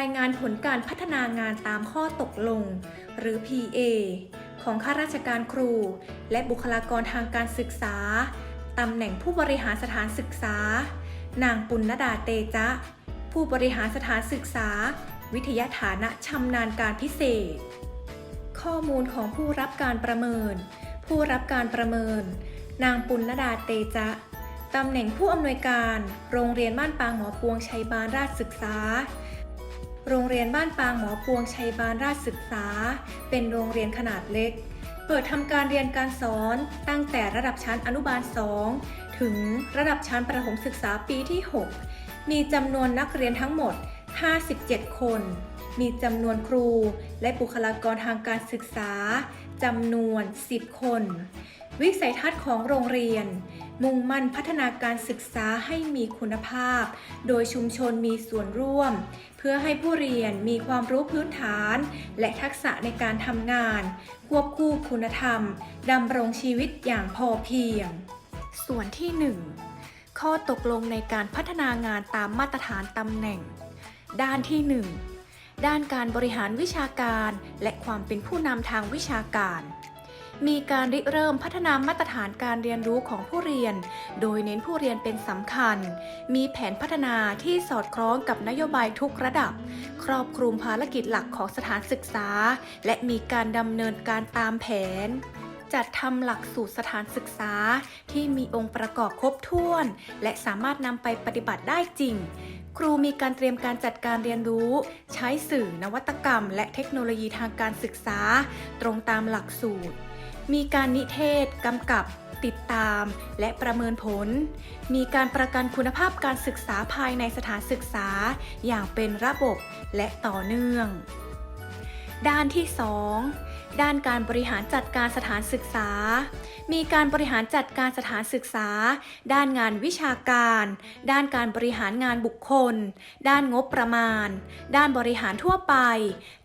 ายงานผลการพัฒนางานตามข้อตกลง หรือ PA ของข้าราชการครู และบุคลากรทางการศึกษา ตำแหน่งผู้บริหารสถานศึกษา นางปุณณดาเตจะ ผู้บริหารสถานศึกษา วิทยาฐานะชำนาญการพิเศษ ข้อมูลของผู้รับการประเมิน ผู้รับการประเมิน นางปุณณดาเตจะตำแหน่งผู้อำนวยการ โรงเรียนบ้านปางหมอปวงชัยบาลราชศึกษา โรงเรียนบ้านปางหมอปวงชัยบาลราชศึกษา เป็นโรงเรียนขนาดเล็ก เปิดทำการเรียนการสอนตั้งแต่ระดับชั้นอนุบาล 2 ถึงระดับชั้นประถมศึกษาปีที่ 6 มีจำนวนนักเรียนทั้งหมด 57 คน มีจำนวนครูและบุคลากรทางการศึกษาจำนวน 10 คน วิสัยทัศน์ของโรงเรียน มุ่งมั่นพัฒนาการศึกษาให้มีคุณภาพ โดยชุมชนมีส่วนร่วม เพื่อให้ผู้เรียนมีความรู้พื้นฐาน และทักษะในการทำงาน ควบคู่คุณธรรมดำรงชีวิตอย่างพอเพียง ส่วนที่ 1 ข้อตกลงในการพัฒนางานตามมาตรฐานตำแหน่ง ด้านที่ 1 ด้านการบริหารวิชาการ และความเป็นผู้นำทางวิชาการ มีการริเริ่มพัฒนามาตรฐานการเรียนรู้ของผู้เรียน โดยเน้นผู้เรียนเป็นสำคัญ มีแผนพัฒนาที่สอดคล้องกับนโยบายทุกระดับ ครอบคลุมภารกิจหลักของสถานศึกษา และมีการดำเนินการตามแผนจัดทำหลักสูตรสถานศึกษา ที่มีองค์ประกอบครบถ้วน และสามารถนำไปปฏิบัติได้จริง ครูมีการเตรียมการจัดการเรียนรู้ ใช้สื่อนวัตกรรม และเทคโนโลยีทางการศึกษา ตรงตามหลักสูตร มีการนิเทศกำกับติดตามและประเมินผล มีการประกันคุณภาพการศึกษาภายในสถานศึกษา อย่างเป็นระบบและต่อเนื่อง ด้านที่ 2 ด้านการบริหารจัดการสถานศึกษา มีการบริหารจัดการสถานศึกษา ด้านงานวิชาการ ด้านการบริหารงานบุคคล ด้านงบประมาณ ด้านบริหารทั่วไป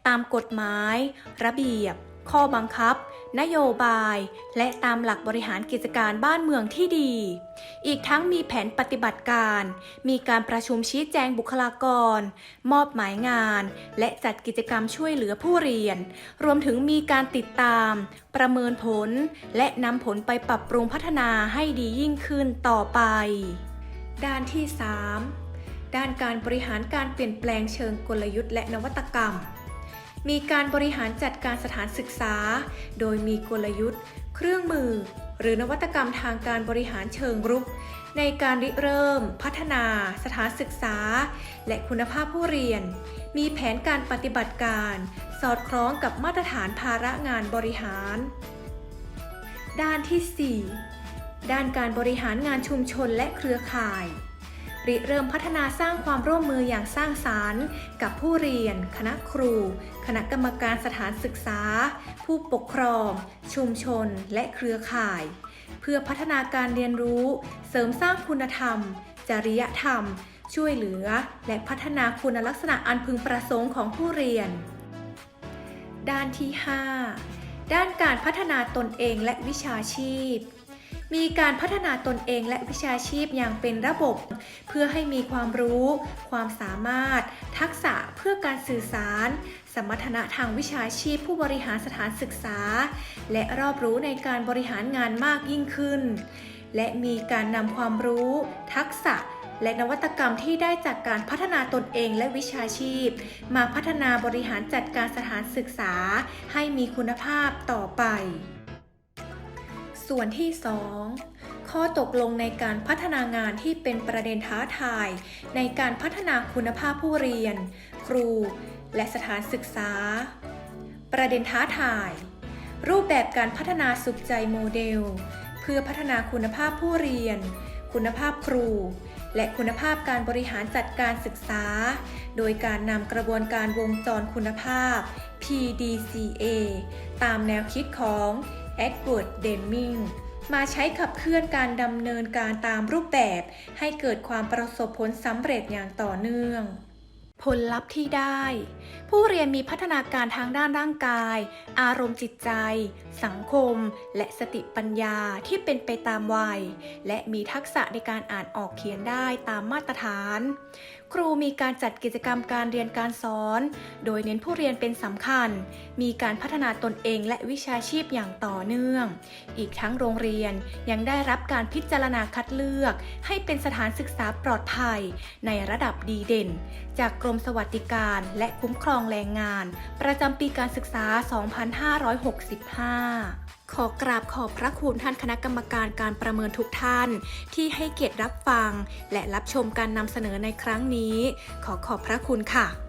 ตามกฎหมาย ระเบียบ ข้อบังคับ นโยบาย และตามหลักบริหารกิจการบ้านเมืองที่ดี อีกทั้งมีแผนปฏิบัติการ มีการประชุมชี้แจงบุคลากร มอบหมายงาน และจัดกิจกรรมช่วยเหลือผู้เรียน รวมถึงมีการติดตาม ประเมินผล และนำผลไปปรับปรุงพัฒนาให้ดียิ่งขึ้นต่อไป ด้านที่ 3 ด้านการบริหารการเปลี่ยนแปลงเชิงกลยุทธ์และนวัตกรรม มีการบริหารจัดการสถานศึกษา โดยมีกลยุทธ์ เครื่องมือ หรือนวัตกรรมทางการบริหารเชิงรุก ในการริเริ่ม พัฒนา สถานศึกษา และคุณภาพผู้เรียน มีแผนการปฏิบัติการ สอดคล้องกับมาตรฐานภาระงานบริหาร ด้านที่ 4 ด้านการบริหารงานชุมชนและเครือข่าย ริเริ่มพัฒนาสร้างความร่วมมืออย่างสร้างสารรค์ กับผู้เรียน คณะครู คณะกรรมการสถานศึกษา ผู้ปกครอง ชุมชน และเครือข่าย เพื่อพัฒนาการเรียนรู้ เสริมสร้างคุณธรรม จริยธรรม ช่วยเหลือ และพัฒนาคุณลักษณะอันพึงประสงค์ของผู้เรียน ด้านที่ 5 ด้านการพัฒนาตนเองและวิชาชีพ มีการพัฒนาตนเองและวิชาชีพอย่างเป็นระบบ เพื่อให้มีความรู้ ความสามารถ ทักษะเพื่อการสื่อสาร สมรรถนะทางวิชาชีพผู้บริหารสถานศึกษา และรอบรู้ในการบริหารงานมากยิ่งขึ้น และมีการนำความรู้ ทักษะและนวัตกรรมที่ได้จากการพัฒนาตนเองและวิชาชีพ มาพัฒนาบริหารจัดการสถานศึกษาให้มีคุณภาพต่อไป ส่วนที่ 2 ข้อตกลงในการพัฒนางานที่เป็นประเด็นท้าทาย ในการพัฒนาคุณภาพผู้เรียน ครู และสถานศึกษา ประเด็นท้าทาย รูปแบบการพัฒนาสุขใจโมเดล เพื่อพัฒนาคุณภาพผู้เรียน คุณภาพครู และคุณภาพการบริหารจัดการศึกษา โดยการนำกระบวนการวงจรคุณภาพ PDCA ตามแนวคิดของ Edward Deming มาใช้ขับเคลื่อนการดำเนินการตามรูปแบบ ให้เกิดความประสบผลสำเร็จอย่างต่อเนื่องผลลัพธ์ที่ได้ ผู้เรียนมีพัฒนาการทางด้านร่างกาย อารมณ์จิตใจ สังคม และสติปัญญาที่เป็นไปตามวัย และมีทักษะในการอ่านออกเขียนได้ตามมาตรฐาน ครูมีการจัดกิจกรรมการเรียนการสอน โดยเน้นผู้เรียนเป็นสำคัญ มีการพัฒนาตนเองและวิชาชีพอย่างต่อเนื่อง อีกทั้งโรงเรียนยังได้รับการพิจารณาคัดเลือก ให้เป็นสถานศึกษาปลอดภัย ในระดับดีเด่น จากกรมสวัสดิการและคุ้มครองแรงงาน ประจำปีการศึกษา 2565 ขอกราบขอบพระคุณท่านคณะกรรมการการประเมินทุกท่าน ที่ให้เกียรติรับฟัง และรับชมการนำเสนอในครั้งนี้ ขอขอบพระคุณค่ะ